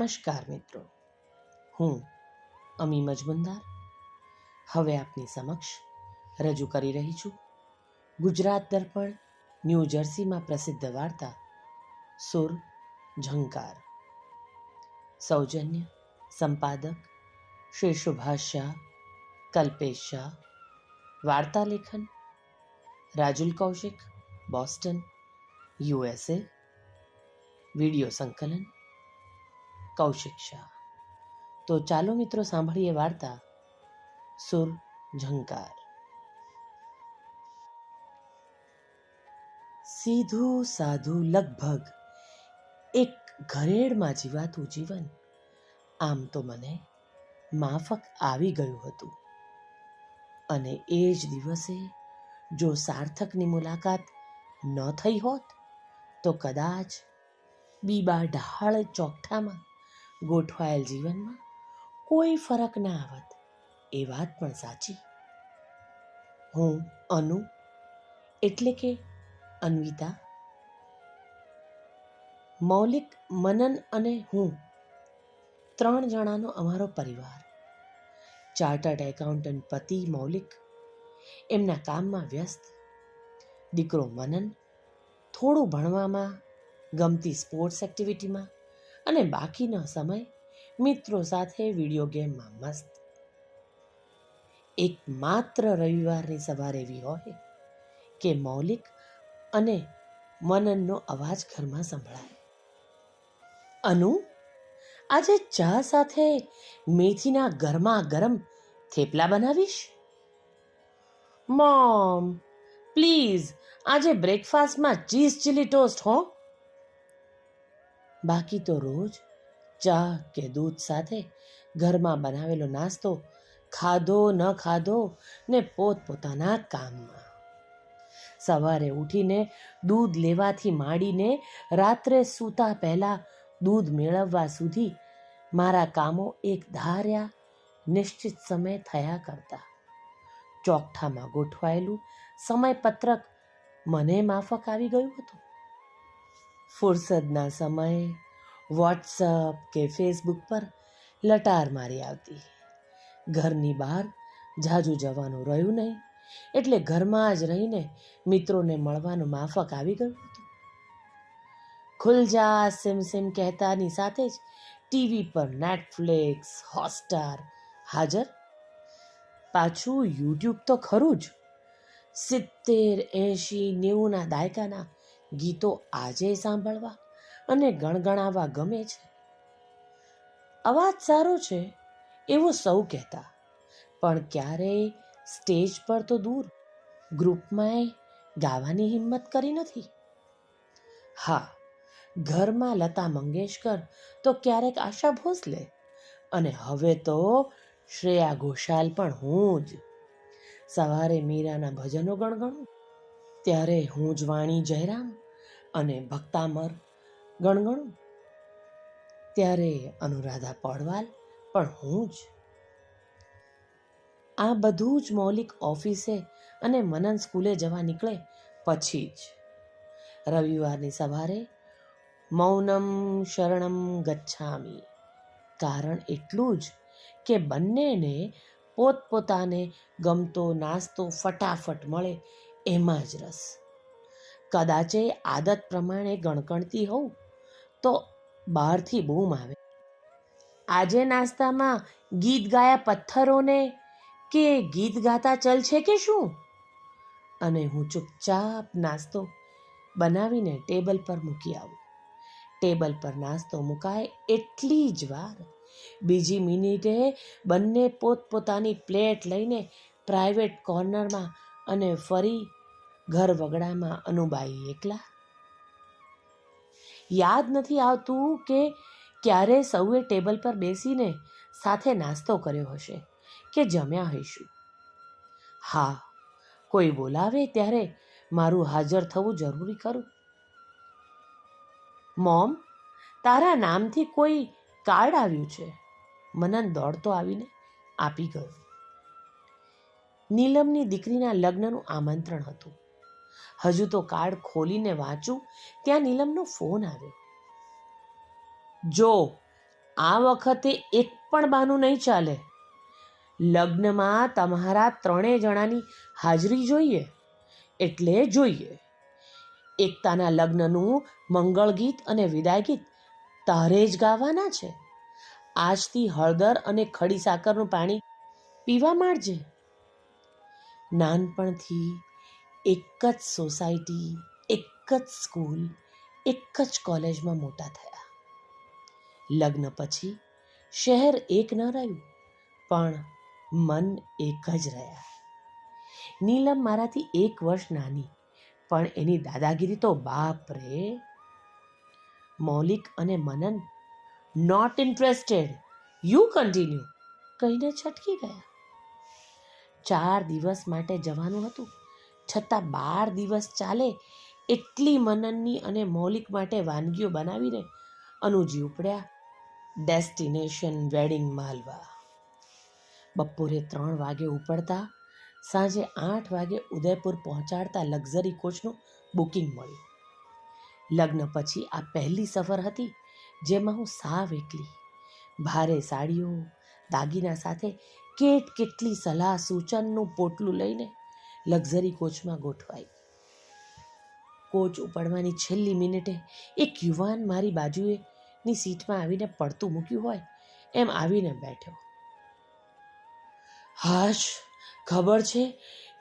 નમસ્કાર મિત્રો. હું અમી મજમુનદાર. હવે આપની સમક્ષ રજૂ કરી રહી છું ગુજરાત દર્પણ ન્યૂ જર્સીમાં પ્રસિદ્ધ વાર્તા સુર ઝંકાર. સૌજન્ય સંપાદક શ્રી સુભાષ શાહ, કલ્પેશ શાહ. વાર્તા લેખન Rajul Kaushik, Boston USA video સંકલન કૌશિક શાહ. તો ચાલો મિત્રો સાંભળીએ વાર્તા સુર ઝંકાર. સીધું સાધું લગભગ એક ઘરેડમાં જીવાતું જીવન. આમ તો મને માફક આવી ગયું હતું. અને એ જ દિવસે જો સાર્થકની મુલાકાત ન થઈ હોત, તો કદાચ બીબા ઢાળ ચોકઠામાં ગોઠવાયેલ જીવનમાં કોઈ ફરક ના આવત, એ વાત પણ સાચી. હું અનુ એટલે કે અન્વિતા, મૌલિક મનન અને હું ત્રણ જણાનો અમારો પરિવાર. ચાર્ટર્ડ એકાઉન્ટન્ટ પતિ મૌલિક એમના કામમાં વ્યસ્ત, દીકરો મનન થોડું ભણવામાં ગમતી સ્પોર્ટ્સ એક્ટિવિટીમાં અને બાકીનો સમય મિત્રો સાથે વીડિયો ગેમમાં મસ્ત. એક માત્ર રવિવારની સવાર એવી હોય કે મૌલિક અને મનનનો અવાજ ઘરમાં સંભળાય. અનુ, આજે ચા સાથે મેથીના ગરમા ગરમ થેપલા બનાવીશ? મોમ, પ્લીઝ, આજે બ્રેકફાસ્ટમાં ચીઝ ચીલી ટોસ્ટ હો. બાકી તો રોજ ચા કે દૂધ સાથે ઘરમાં બનાવેલો નાસ્તો ખાધો ન ખાધો ને પોતપોતાના કામમાં. સવારે ઉઠીને દૂધ લેવાથી માંડીને રાત્રે સૂતા પહેલાં દૂધ મેળવવા સુધી મારા કામો એક ધાર્યા, નિશ્ચિત સમય થયા કરતા. ચોકઠામાં ગોઠવાયેલું સમયપત્રક મને માફક આવી ગયું હતું. ફુરસદના સમયે વોટ્સઅપ કે ફેસબુક પર લટાર મારી આવતી. ઘરની બહાર જાજુ જવાનું રહ્યું નહીં, એટલે ઘરમાં જ રહીને મિત્રોને મળવાનું માફક આવી ગયું હતું. ખુલજા સિમ સિમ કહેતાની સાથે જ ટીવી પર નેટફ્લિક્સ હોટસ્ટાર હાજર. પાછું યુટ્યુબ તો ખરું જ. સિત્તેર એંશી નેવુંના દાયકાના ગીતો આજે સાંભળવા અને ગણગણાવવા ગમે છે. અવાજ સારો છે એવું સૌ કહેતા, પણ ક્યારેય સ્ટેજ પર તો દૂર ગ્રુપમાંય ગાવાની હિંમત કરી નથી. હા, ઘરમાં લતા મંગેશકર તો ક્યારેક આશા ભોસલે અને હવે તો શ્રેયા ઘોષાલ પણ હું જ. સવારે મીરાના ભજનો ગણગણું. ત્યારે હું જ વાણી જયરામ અને ભક્તામર ગણગણું. ત્યારે અનુરાધા પડવાલ પણ હું જ. આ બધું જ મૌલિક ઓફિસે અને મનન સ્કૂલે જવા નીકળે પછી જ. રવિવારની સવારે મૌનમ શરણમ ગચ્છામી. કારણ એટલું જ કે બંનેને પોતપોતાને ગમતો નાસ્તો ફટાફટ મળે એમાં જ રસ. કદાચે આદત પ્રમાણે ગણગણતી હોઉં, તો બહારથી બૂમ આવે. આજે નાસ્તામાં ગીત ગાયા પથ્થરોને કે ગીત ગાતા ચલ છે કે શું? અને હું ચૂપચાપ નાસ્તો બનાવીને ટેબલ પર મૂકી આવું. ટેબલ પર નાસ્તો મુકાય એટલી જ વાર. બીજી મિનિટે બંને પોતપોતાની પ્લેટ લઈને પ્રાઇવેટ કોર્નરમાં અને ફરી ઘર વગડામાં અનુબાઈ એકલા? યાદ નથી આવતું કે ક્યારે સૌએ ટેબલ પર બેસીને સાથે નાસ્તો કર્યો હશે કે જમ્યા હઈશું. હા, કોઈ બોલાવે ત્યારે મારું હાજર થવું જરૂરી ખરું? મોમ, તારા નામથી કોઈ કાર્ડ આવ્યું છે? મનન દોડતો આવીને આપી ગયો. નીલમની દીકરીના લગ્નનું આમંત્રણ હતું. હજુ તો કાર્ડ ખોલીને વાંચું, ત્યાં નીલમનો ફોન આવ્યો. જો, આ વખતે એક પણ બાનું નહીં ચાલે. લગ્નમાં તમારા ત્રણેય જણાની હાજરી જોઈએ. એટલે જોઈએ. એકતાના લગ્નનું મંગળ ગીત અને વિદાય ગીત તારે જ ગાવાના છે. આજથી હળદર અને ખડી સાકરનું પાણી પીવા માંડજે. નાનપણથી એક જ સોસાયટી, એક જ સ્કૂલ, એક જ કોલેજમાં મોટા થયા. લગ્ન પછી શહેર એક ન રહ્યું, પણ મન એક જ રહ્યા. નીલમ મારાથી એક વર્ષ નાની, પણ એની દાદાગીરી તો બાપ રે. મૌલિક અને Manan not interested you continue કહીને છટકી ગયા. ચાર દિવસ માટે જવાનું હતું. છતાં બાર દિવસ ચાલે એટલી મનનની અને મૌલિક માટે વાનગીઓ બનાવીને અનુજી ઉપડ્યા. ડેસ્ટિનેશન વેડિંગ માલવા. બપોરે ત્રણ વાગે ઉપડતા, સાંજે આઠ વાગે ઉદયપુર પહોંચાડતા લક્ઝરી કોચનું બુકિંગ મળ્યું. લગ્ન પછી આ પહેલી સફર હતી જેમાં હું સાવ એકલી. ભારે સાડીઓ, દાગીના સાથે કેટ કેટલી સલાહ સૂચનનું પોટલું લઈને લક્ઝરી કોચમાં ગોઠવાઈ. કોચ ઉપાડવાની છેલ્લી મિનિટે એક યુવાન મારી બાજુએ ની સીટમાં આવીને પડતું મૂક્યું હોય એમ આવીને બેઠો. હાશ, ખબર છે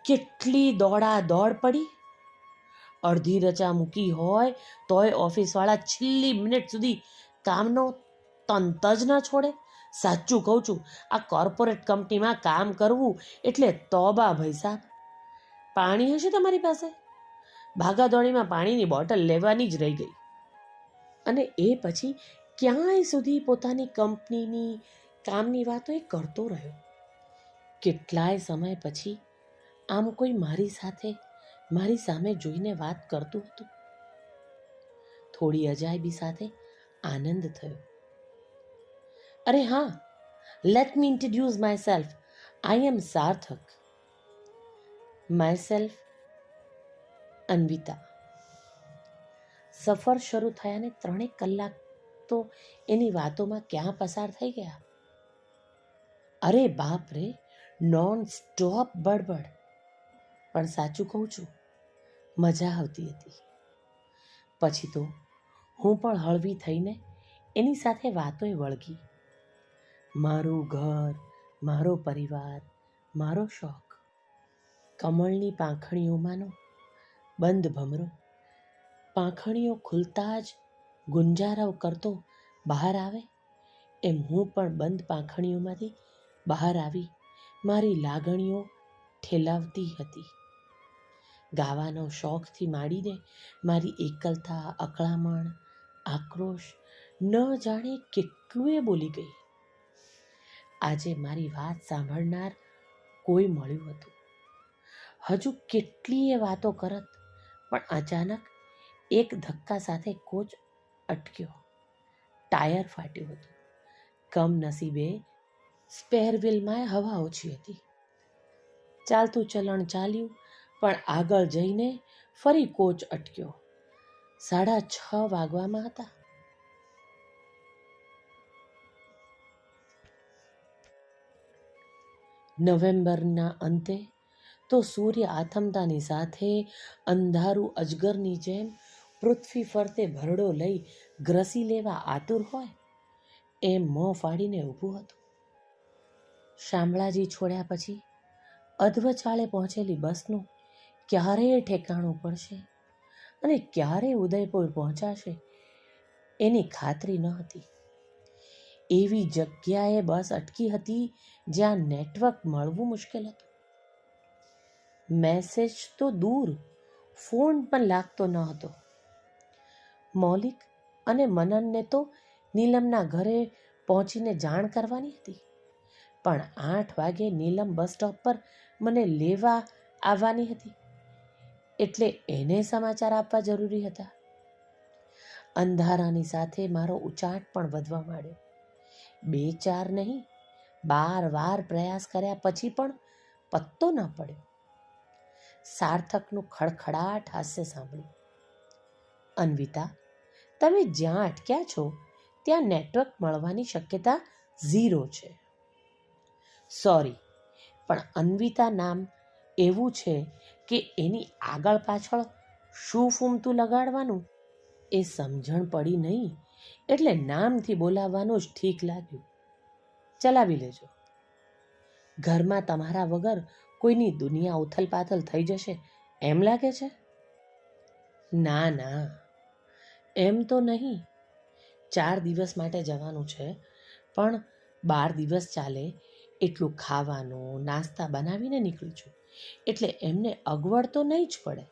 કેટલી દોડા દોડ પડી? અડધી રચા મૂકી હોય તોય ઓફિસવાળા છેલ્લી મિનિટ સુધી કામનો તંત જ ન છોડે. સાચું કહું છું, આ કોર્પોરેટ કંપનીમાં કામ કરવું એટલે તોબા ભાઈ સાહેબ પાણી હશે તમારી પાસે? ભાગાદોડીમાં પાણીની બોટલ લેવાની જ રહી ગઈ. અને એ પછી ક્યાંય સુધી પોતાની કંપનીની કામની વાતો એ કરતો રહ્યો. કેટલાય સમય પછી આમ કોઈ મારી સાથે, મારી સામે જોઈને વાત કરતું હતું. થોડી અજાયબી સાથે આનંદ થયો. અરે હા let me introduce myself I am Sarthak. Myself Anvita સફર શરૂ થયાને ત્રણેક કલાક તો એની વાતોમાં ક્યાં પસાર થઈ ગયા? અરે બાપ રે નોન સ્ટોપ બડબડ પણ સાચું કહું છું, મજા આવતી હતી. પછી તો હું પણ હળવી થઈને એની સાથે વાતોય વળગી. મારું ઘર, મારો પરિવાર, મારો શોખ. કમળની પાંખણીઓમાંનો બંધ ભમરો. પાંખણીઓ ખુલતા જ ગુંજારવ કરતો બહાર આવે. એમ હું પણ બંધ પાંખણીઓમાંથી બહાર આવી મારી લાગણીઓ ઠેલાવતી હતી. ગાવાનો શોખથી માંડીને મારી એકલતા, અકળામણ, આક્રોશ ન જાણે કેટલું બોલી ગઈ. આજે મારી વાત સાંભળનાર કોઈ મળ્યું હતું. હજુ કેટલીય વાતો કરત, પણ અચાનક એક ધક્કા સાથે કોચ અટક્યો. ટાયર ફાટ્યું હતું. કમનસીબે સ્પેર હવા ઓછી હતી. ચાલતું ચલણ ચાલ્યું, પણ આગળ જઈને ફરી કોચ અટક્યો. સાડા છ વાગવામાં હતા. નવેમ્બરના અંતે તો સૂર્ય આથમતાની સાથે અંધારું અજગરની જેમ પૃથ્વી ફરતે ભરડો લઈ ગ્રસી લેવા આતુર હોય એમ મોં ફાડીને ઊભું હતું. શામળાજી છોડ્યા પછી અધવચાળે પહોંચેલી બસનું ક્યારે ઠેકાણું પડશે અને ક્યારે ઉદયપુર પહોંચાશે એની ખાતરી ન હતી. એવી જગ્યાએ બસ અટકી હતી જ્યાં નેટવર્ક મળવું મુશ્કેલ હતું. મેસેજ તો દૂર, ફોન પણ લાગતો ન હતો. મૌલિક અને મનનને તો નીલમના ઘરે પહોંચીને જાણ કરવાની હતી. પણ આઠ વાગે નીલમ બસ સ્ટોપ પર મને લેવા આવવાની હતી. એટલે એને સમાચાર આપવા જરૂરી હતા. અંધારાની સાથે મારો ઉચાટ પણ વધવા માંડ્યો. બે ચાર નહીં, બાર વાર પ્રયાસ કર્યા પછી પણ પત્તો ન પડ્યો. સાર્થકનું ખડખડાટ હાસ્ય સાંભળ્યું. અન્વિતા, તમે જ્યાં અટક્યા છો, ત્યાં નેટવર્ક મળવાની શક્યતા ઝીરો છે. સોરી, પણ અન્વિતા નામ એવું છે કે એની આગળ પાછળ શું ફૂમતું લગાડવાનું એ સમજણ પડી નહીં એટલે નામથી બોલાવવાનું જ ઠીક લાગ્યું. ચલાવી લેજો. ઘરમાં તમારા વગર કોઈની દુનિયા ઉથલ પાથલ થઈ જશે, એમ લાગે છે? ના ના. એમ તો નહીં. ચાર દિવસ માટે જવાનું છે, પણ બાર દિવસ ચાલે એટલું ખાવાનું, નાસ્તા બનાવીને નીકળી છું. એટલે એમને અગવડ તો નહીં જ પડે.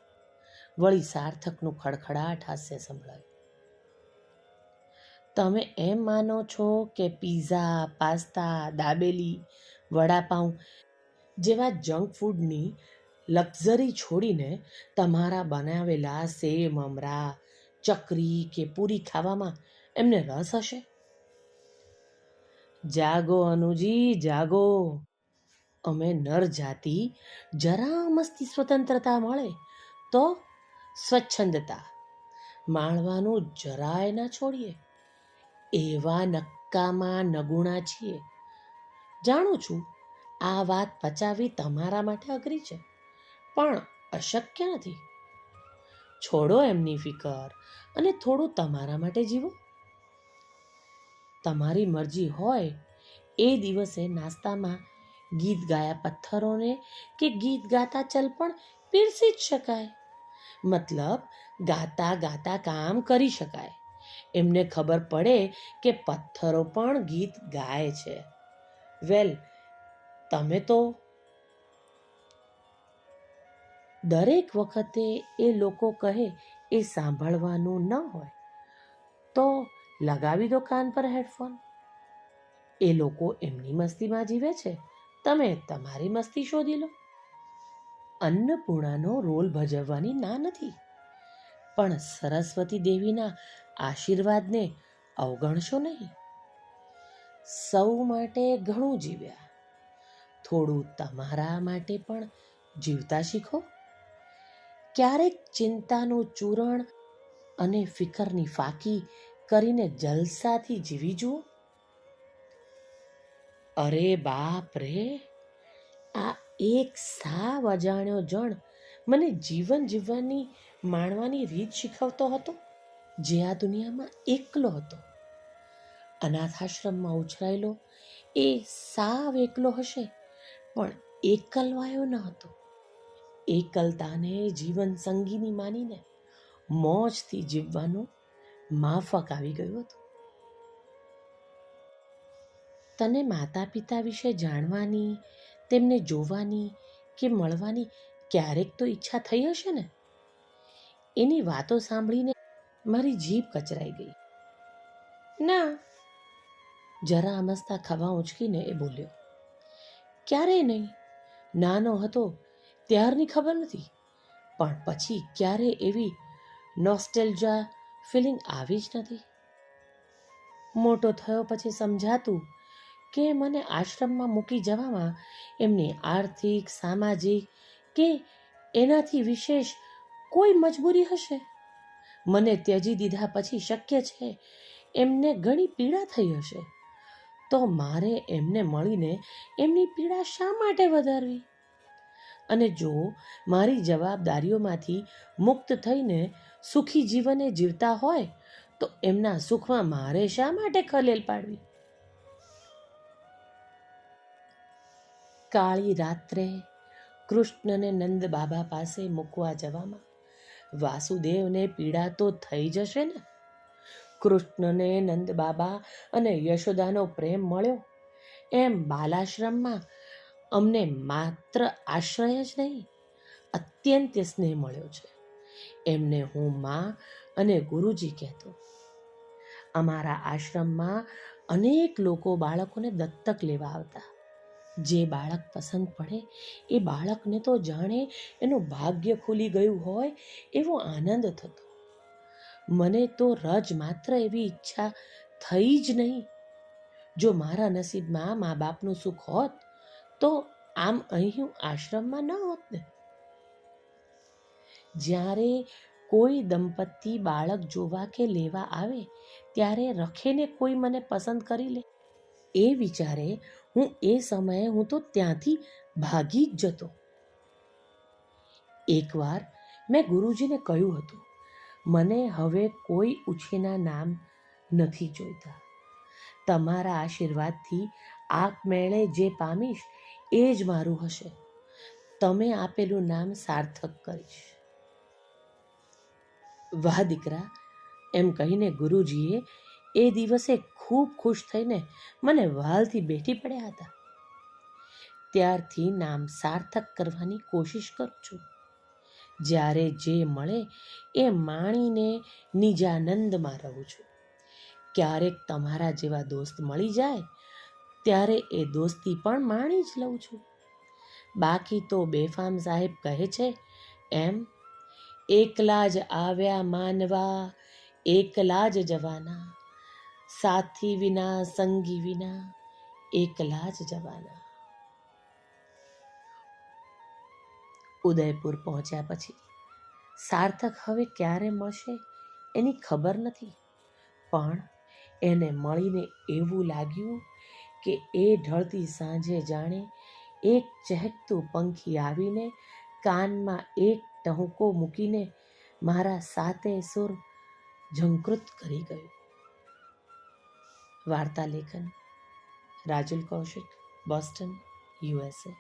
વળી સાર્થકનું ખડખડાટ હાસ્ય સંભળાયું. તમે એમ માનો છો કે પીઝા, પાસ્તા, દાબેલી, વડાપાઉં જેવા જંક ફૂડની લક્ઝરી છોડીને તમારા બનાવેલા સેવ મમરા ચકરી કે પૂરી ખાવામાં એમને રસ હશે? જાગો અનુજી, જાગો. અમે નર જાતિ જરા મસ્તી સ્વતંત્રતા મળે તો સ્વચ્છંદતા. માણવાનું જરાય ના છોડીએ. એવા નક્કામાં નગુણા છીએ. જાણું છું આ વાત પચાવી તમારા માટે અઘરી છે. પણ અશક્ય નથી. છોડો એમની ફિકર અને થોડું તમારા માટે જીવો. તમારી મરજી હોય એ દિવસે નાસ્તામાં ગીત ગાયા પથ્થરોને કે ગીત ગાતા ચલ પણ પીરસી જ શકાય. મતલબ ગાતા ગાતા કામ કરી શકાય. એમને ખબર પડે કે પથ્થરો પણ ગીત ગાય છે. વેલ તમે તો દરેક વખતે એ લોકો કહે, એ સાંભળવાનું ન હોય. તો લગાવી દો કાન પર હેડફોન. એ લોકો એમની મસ્તીમાં જીવે છે. તમે તમારી મસ્તી શોધી લો. અન્નપૂર્ણાનો રોલ ભજવવાની ના નથી. પણ સરસ્વતી દેવીના આશીર્વાદને અવગણશો નહીં. સૌ માટે ઘણું જીવ્યા. થોડું તમારા માટે પણ જીવતા શીખો. ક્યારેક ચિંતાનું ચૂરણ અને ફિકરની ફાકી કરીને જલસાથી જીવી જુઓ. અરે બાપ રે! આ એક સાવ અજાણ્યો જણ મને જીવન જીવવાની માણવાની રીત શીખવતો હતો, જે આ દુનિયામાં એકલો હતો. અનાથાશ્રમમાં ઉછરાયેલો એ સાવ એકલો હશે. પણ એકલવાયો ન હતો. એકલતાને જીવન સંગીની માનીને મોજથી જીવવાનું માફક આવી ગયું હતું. તને માતા પિતા વિશે જાણવાની તેમને જોવાની કે મળવાની ક્યારેક તો ઈચ્છા થઈ હશે ને? એની વાતો સાંભળીને મારી જીભ કચરાઈ ગઈ. ના. જરા અમસ્તા ખભા ઉંચકીને એ બોલ્યો. ક્યારેય નહીં. નાનો હતો ત્યારની ખબર નથી. પણ પછી ક્યારે એવી નોસ્ટેલજા ફિલિંગ આવી જ નથી? મોટો થયો પછી સમજાતું કે મને આશ્રમમાં મૂકી જવામાં એમની આર્થિક, સામાજિક કે એનાથી વિશેષ કોઈ મજબૂરી હશે? મને ત્યજી દીધા પછી શક્ય છે એમને ઘણી પીડા થઈ હશે. તો મારે એમને મળીને એમની પીડા શા માટે વધારવી? અને જો મારી જવાબદારીઓમાંથી મુક્ત થઈને સુખી જીવને જીવતા હોય, તો એમના સુખમાં મારે શા માટે ખલેલ પાડવી? કાળી રાત્રે કૃષ્ણને નંદ બાબા પાસે મૂકવા જવામાં વાસુદેવને પીડા તો થઈ જશે ને? કૃષ્ણને નંદ બાબા અને યશોદાનો પ્રેમ મળ્યો. એમ બાલાશ્રમમાં અમને માત્ર આશ્રય જ નહીં, અત્યંત સ્નેહ મળ્યો છે. એમને હું મા અને ગુરુજી કહેતો. અમારા આશ્રમમાં અનેક લોકો બાળકોને દત્તક લેવા આવતા. જે બાળક પસંદ પડે, એ બાળકને તો જાણે એનું ભાગ્ય ખુલી ગયું હોય એવો આનંદ થતો. મને તો રજ માત્ર એવી ઈચ્છા થઈ જ નહીં. જો મારા નસીબમાં મા બાપનું સુખ હોત, તો આમ અહીં હું આશ્રમમાં ન હોત ને. જ્યારે કોઈ દંપતી બાળક જોવા કે લેવા આવે, ત્યારે રખેને કોઈ મને પસંદ કરી લે. એ વિચારે હું એ સમયે હું તો ત્યાંથી ભાગી જ જતો. એકવાર મેં ગુરુજીને કહ્યું હતું મને હવે કોઈ ઉછીના નામ નથી જોઈતા. તમારા આશીર્વાદથી આપમેળે જે પામીશ, એ જ મારું હશે. તમે આપેલું નામ સાર્થક કરીશ. વાહ, દીકરા, એમ કહીને ગુરુજીએ એ દિવસે ખૂબ ખુશ થઈને મને વાલથી બેઠી પડ્યા હતા. ત્યારથી નામ સાર્થક કરવાની કોશિશ કરું છું. જ્યારે જે મળે એ માણીને નિજાનંદમાં રહું છું. ક્યારેક તમારા જેવા દોસ્ત મળી જાય, ત્યારે એ દોસ્તી પણ માણી જ લઉં છું. બાકી તો બેફામ સાહેબ કહે છે, એમ, એકલા જ આવ્યા માનવા, એકલા જ જવાના, સાથી વિના, સંગી વિના, એકલા જ જવાના. ઉદયપુર પહોંચ્યા પછી. સાર્થક હવે ક્યારે મળશે એની ખબર નથી. પણ એને મળીને એવું લાગ્યું કે એ ઢળતી સાંજે જાણે એક ચહેકતું પંખી આવીને કાનમાં એક ટહુકો મૂકીને મારા સાતે સુર ઝંકૃત કરી ગયું. વાર્તા લેખન રાજુલ કૌશિક, બોસ્ટન યુએસએ